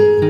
Bu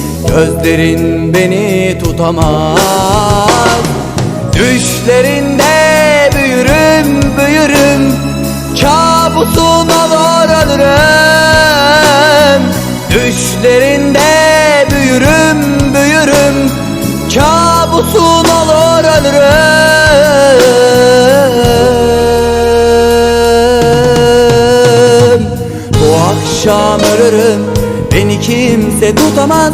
Gözlerin beni tutamaz. Düşlerinde büyürüm büyürüm. Kabusun olur ölürüm Düşlerinde büyürüm büyürüm. Kabusun olur ölürüm Bu akşam ölürüm. Beni kimse tutamaz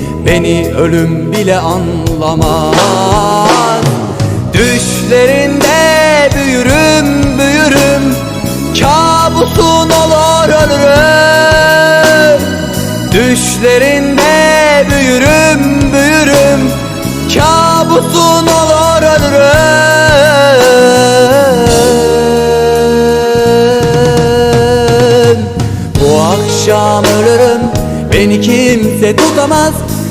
beni ölüm bile anlamaz. Düşlerinde büyürüm büyürüm. Kabusun olur ölürüm. Düşlerinde büyürüm büyürüm. Kabusun olur ölürüm. Bu akşam ölürüm. Beni kimse tutamaz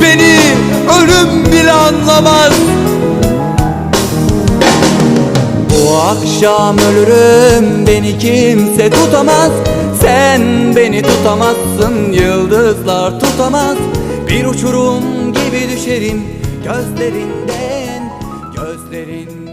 Beni ölüm bile anlamaz. Bu akşam ölürüm beni kimse tutamaz. Sen beni tutamazsın yıldızlar tutamaz. Bir uçurum gibi düşerim gözlerinden Gözlerin